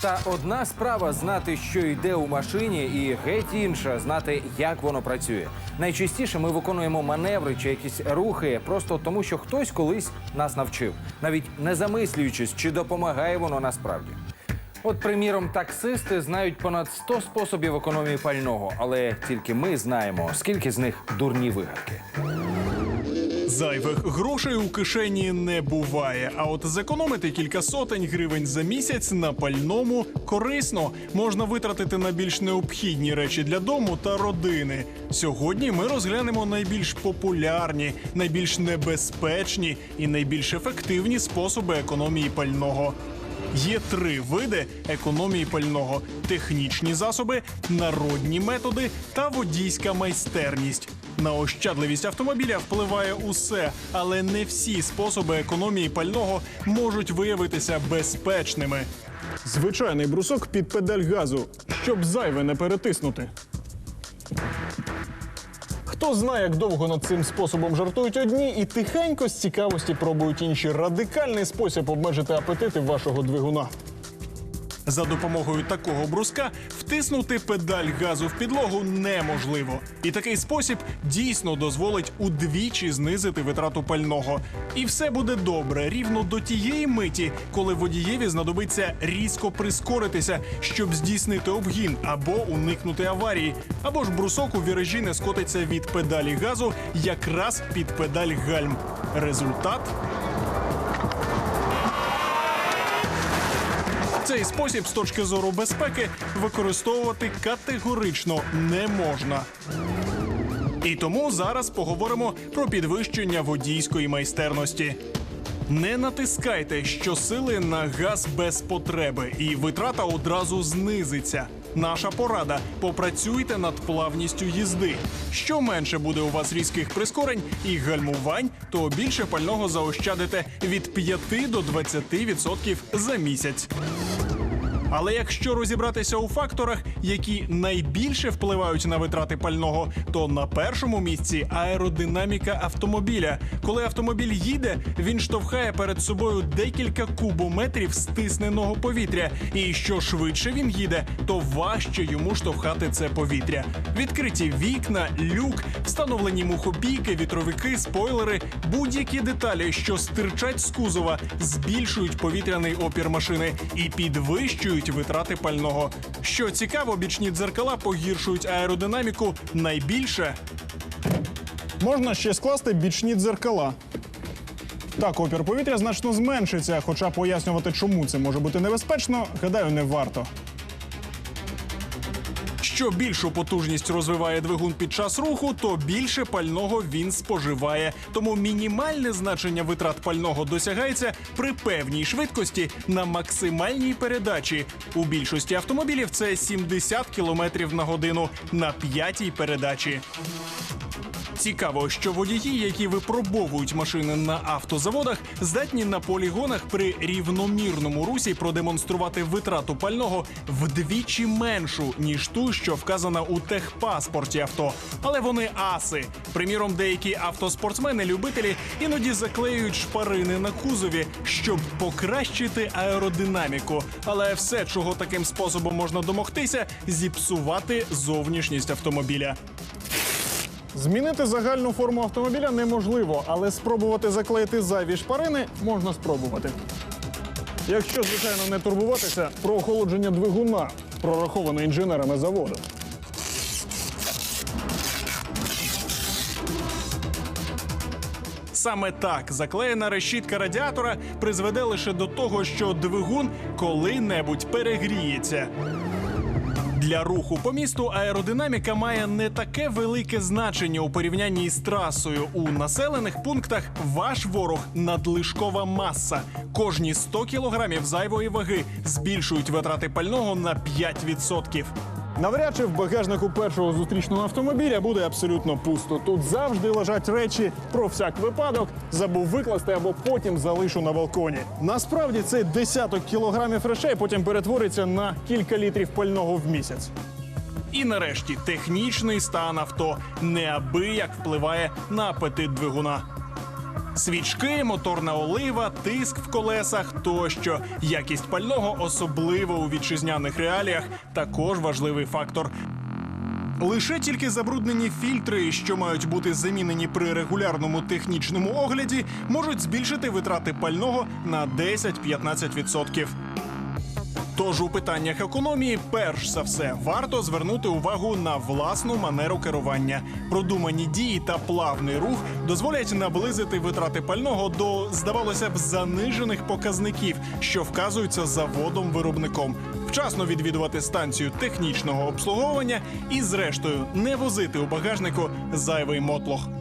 Та одна справа знати, що йде у машині, і геть інша знати, як воно працює. Найчастіше ми виконуємо маневри чи якісь рухи просто тому, що хтось колись нас навчив, навіть не замислюючись, чи допомагає воно насправді. От, приміром, таксисти знають понад 100 способів економії пального, але тільки ми знаємо, скільки з них дурні вигадки. Зайвих грошей у кишені не буває. А от зекономити кілька сотень гривень за місяць на пальному корисно можна витратити на більш необхідні речі для дому та родини. Сьогодні ми розглянемо найбільш популярні, найбільш небезпечні і найбільш ефективні способи економії пального. Є три види економії пального: технічні засоби, народні методи та водійська майстерність. На ощадливість автомобіля впливає усе, але не всі способи економії пального можуть виявитися безпечними. Звичайний брусок під педаль газу, щоб зайве не перетиснути. Хто знає, як довго над цим способом жартують одні, і тихенько з цікавості пробують інші радикальний спосіб обмежити апетити вашого двигуна. За допомогою такого бруска втиснути педаль газу в підлогу неможливо. І такий спосіб дійсно дозволить удвічі знизити витрату пального. І все буде добре рівно до тієї миті, коли водієві знадобиться різко прискоритися, щоб здійснити обгін або уникнути аварії, або ж брусок у віражі не скотиться від педалі газу якраз під педаль гальм. Результат Цей спосіб з точки зору безпеки використовувати категорично не можна. І тому зараз поговоримо про підвищення водійської майстерності. Не натискайте щосили на газ без потреби, і витрата одразу знизиться. Наша порада: попрацюйте над плавністю їзди. Що менше буде у вас різких прискорень і гальмувань, то більше пального заощадите від 5 до 20% за місяць. Але якщо розібратися у факторах, які найбільше впливають на витрати пального, то на першому місці аеродинаміка автомобіля. Коли автомобіль їде, він штовхає перед собою декілька кубометрів стисненого повітря. І що швидше він їде, то важче йому штовхати це повітря. Відкриті вікна, люк, встановлені мухобійки, вітровики, спойлери, будь-які деталі, що стирчать з кузова, збільшують повітряний опір машини і підвищують витрати пального. Що цікаво, бічні дзеркала погіршують аеродинаміку найбільше. Можна ще скласти бічні дзеркала. Так, опір повітря значно зменшиться, хоча пояснювати, чому це може бути небезпечно, гадаю, не варто. Що більшу потужність розвиває двигун під час руху, то більше пального він споживає. Тому мінімальне значення витрат пального досягається при певній швидкості на максимальній передачі. У більшості автомобілів це 70 км на годину на п'ятій передачі. Цікаво, що водії, які випробовують машини на автозаводах, здатні на полігонах при рівномірному русі продемонструвати витрату пального вдвічі меншу ніж ту, що вказана у техпаспорті авто. Але вони аси. Приміром, деякі автоспортсмени-любителі іноді заклеюють шпарини на кузові, щоб покращити аеродинаміку. Але все, чого таким способом можна домогтися, зіпсувати зовнішність автомобіля. Змінити загальну форму автомобіля неможливо, але спробувати заклеїти зайві шпарини можна спробувати. Якщо, звичайно, не турбуватися про охолодження двигуна, прораховане інженерами заводу. Саме так заклеєна решітка радіатора призведе лише до того, що двигун коли-небудь перегріється. Для руху по місту аеродинаміка має не таке велике значення у порівнянні з трасою. У населених пунктах ваш ворог надлишкова маса. Кожні 100 кілограмів зайвої ваги збільшують витрати пального на 5%. Навряд чи в багажнику першого зустрічного автомобіля буде абсолютно пусто. Тут завжди лежать речі про всяк випадок, забув викласти або потім залишу на балконі. Насправді цей десяток кілограмів речей потім перетвориться на кілька літрів пального в місяць. І нарешті технічний стан авто неабияк впливає на апетит двигуна. Свічки, моторна олива, тиск в колесах тощо. Якість пального, особливо у вітчизняних реаліях, також важливий фактор. Лише тільки забруднені фільтри, що мають бути замінені при регулярному технічному огляді, можуть збільшити витрати пального на 10-15%. Тож у питаннях економії, перш за все, варто звернути увагу на власну манеру керування. Продумані дії та плавний рух дозволять наблизити витрати пального до, здавалося б, занижених показників, що вказуються заводом-виробником. Вчасно відвідувати станцію технічного обслуговування і, зрештою, не возити у багажнику зайвий мотлох.